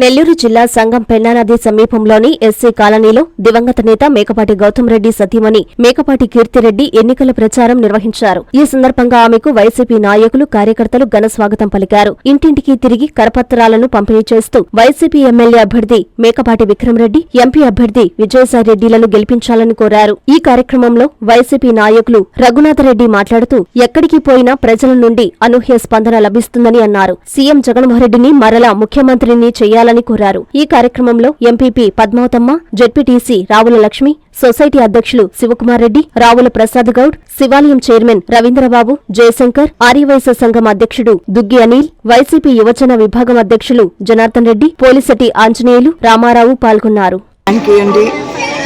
నెల్లూరు జిల్లా సంగం పెన్నానది సమీపంలోని ఎస్సీ కాలనీలో దివంగత నేత మేకపాటి గౌతమ్ రెడ్డి సతీమణి మేకపాటి కీర్తిరెడ్డి ఎన్నికల ప్రచారం నిర్వహించారు. ఈ సందర్భంగా ఆమెకు వైసీపీ నాయకులు కార్యకర్తలు ఘన స్వాగతం పలికారు. ఇంటింటికి తిరిగి కరపత్రాలను పంపిణీ చేస్తూ వైసీపీ ఎమ్మెల్యే అభ్యర్థి మేకపాటి విక్రమరెడ్డి ఎంపీ అభ్యర్థి విజయసాయిరెడ్డిలను గెలిపించాలని కోరారు. ఈ కార్యక్రమంలో వైసీపీ నాయకులు రఘునాథరెడ్డి మాట్లాడుతూ ఎక్కడికి పోయినా ప్రజల నుండి అనూహ్య స్పందన లభిస్తుందని అన్నారు. సీఎం జగన్మోహన్రెడ్డిని మరలా ముఖ్యమంత్రిని చేయాలని కోరారు. ఈ కార్యక్రమంలో MPP Padmavathamma ZPTC Ravula Lakshmi society అధ్యక్షులు శివకుమార్ రెడ్డి రావుల ప్రసాద్ గౌడ్ శివాలయం చైర్మన్ రవీంద్రబాబు జయశంకర్ ఆర్యవైశ్య సంఘం అధ్యక్షుడు దుగ్గి అనిల్ వైసీపీ యువజన విభాగం అధ్యక్షులు జనార్దన్ రెడ్డి పోలీసటి ఆంజనేయులు రామారావు పాల్గొన్నారు.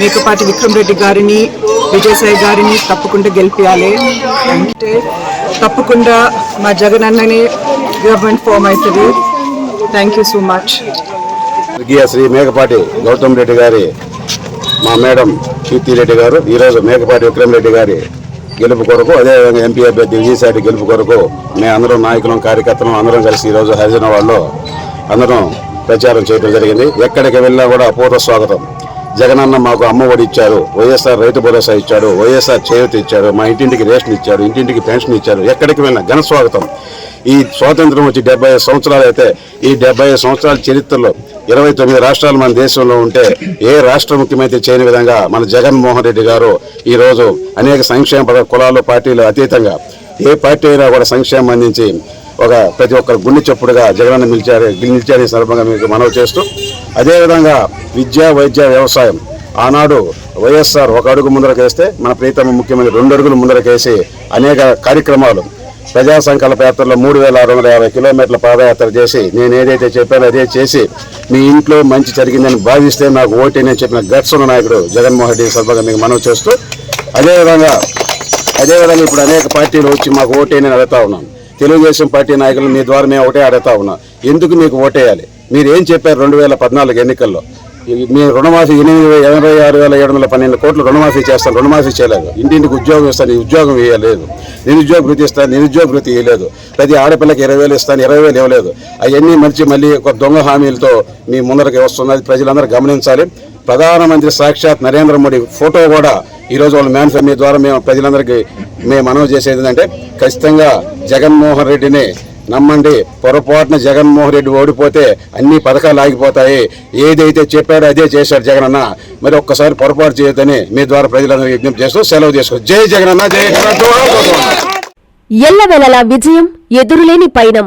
మేకపాటి విక్రమ్ రెడ్డి గారిని విజయసాయి గారిని తప్పకుండా గెలిపించాలి అంటే తప్పకుండా మా జగన్ అన్నని గవర్నమెంట్ ఫామ్ అవుతుంది. థ్యాంక్ యూ సో మచ్ స్వర్గీయ శ్రీ మేకపాటి గౌతమ్ రెడ్డి గారి మా మేడం కీర్తిరెడ్డి గారు ఈరోజు మేకపాటి విక్రమ్ రెడ్డి గారి గెలుపు కొరకు అదేవిధంగా ఎంపీ అభ్యర్థి విజయసాయి గెలుపు కొరకు మేమందరం అందరం నాయకులం కార్యకర్తలం అందరం కలిసి ఈరోజు హరిజనవాడలో అందరం ప్రచారం చేయడం జరిగింది. ఎక్కడికి వెళ్ళినా కూడా అపూర్వ స్వాగతం. జగనన్న మాకు అమ్మఒడి ఇచ్చారు వైఎస్ఆర్ రైతు భరోసా ఇచ్చాడు వైఎస్ఆర్ చేయూత ఇచ్చాడు మా ఇంటింటికి రేషన్ ఇచ్చాడు ఇంటింటికి పెన్షన్ ఇచ్చారు ఎక్కడికి వెళ్ళినా ఘన స్వాగతం. ఈ స్వాతంత్రం వచ్చి డెబ్బై ఐదు సంవత్సరాలు అయితే ఈ డెబ్బై ఐదు సంవత్సరాల చరిత్రలో ఇరవై తొమ్మిది రాష్ట్రాలు మన దేశంలో ఉంటే ఏ రాష్ట్ర ముఖ్యమంత్రి చేయని విధంగా మన జగన్మోహన్ రెడ్డి గారు ఈ రోజు అనేక సంక్షేమ కులాలు పార్టీలు అతీతంగా ఏ పార్టీ అయినా కూడా సంక్షేమం అందించి ఒక ప్రతి ఒక్కరు గుండె చప్పుడుగా జగనన్న నిలిచారు నిలిచారు ఈ సందర్భంగా మీకు మనవి చేస్తూ అదేవిధంగా విద్య వైద్య వ్యవసాయం ఆనాడు వైఎస్ఆర్ ఒక అడుగు ముందరకేస్తే మన ప్రీతమ ముఖ్యమంత్రి రెండు అడుగులు ముందరకేసి అనేక కార్యక్రమాలు ప్రజా సంకల్ప యాత్రలో మూడు వేల ఆరు వందల యాభై కిలోమీటర్ల పాదయాత్ర చేసి నేను ఏదైతే చెప్పానో అదే చేసి మీ ఇంట్లో మంచి జరిగిందని భావిస్తే నాకు ఓటేనని చెప్పిన గట్స్ ఉన్న నాయకుడు జగన్మోహన్ రెడ్డి సందర్భంగా మీకు మనవి చేస్తూ అదేవిధంగా అదేవిధంగా ఇప్పుడు అనేక పార్టీలు వచ్చి మాకు ఓటేనని అడుగుతా ఉన్నాం తెలుగుదేశం పార్టీ నాయకులు మీ ద్వారా మేము ఒకటే అడుగుతా ఉన్నాం. ఎందుకు మీకు ఓటేయాలి? మీరు ఏం చెప్పారు రెండు వేల పద్నాలుగు ఎన్నికల్లో? మీ రుణమాఫీ ఎనిమిది ఎనభై ఆరు వేల ఏడు వందల పన్నెండు కోట్లు రుణమాఫీ చేస్తాను రుణమాఫీ చేయలేదు. ఇంటింటికి ఉద్యోగం ఇస్తాను ఉద్యోగం ఇవ్వలేదు నిరుద్యోగ భృతి ఇస్తాను నిరుద్యోగ భృతి ఇవ్వలేదు ప్రతి ఆడపిల్లకి ఇరవై వేలు ఇస్తాను ఇరవై వేలు ఇవ్వలేదు. అవన్నీ మర్చి మళ్ళీ ఒక దొంగ హామీలతో మీ ముందరికి వస్తున్నది ప్రజలందరూ గమనించాలి. ప్రధానమంత్రి సాక్షాత్ నరేంద్ర మోడీ ఫోటో కూడా ఈరోజు వాళ్ళ మేనిఫెస్టో మీ ద్వారా మేము ప్రజలందరికీ మేము మనవి చేసేది ఏంటంటే ఖచ్చితంగా జగన్మోహన్ రెడ్డిని నమ్మండి. పొరపాటున జగన్మోహన్ రెడ్డి ఓడిపోతే అన్ని పథకాలు ఆగిపోతాయి. ఏదైతే చెప్పాడో అదే చేశాడు జగనన్న మరి ఒక్కసారి పొరపాటు చేయొద్దని మీ ద్వారా ప్రజలందరూ విజ్ఞప్తి చేస్తూ సెలవు చేసుకో జై జగన్ అన్న జై జగనన్న ఎల్లవెలలా విజయం ఎదురులేని పయనం.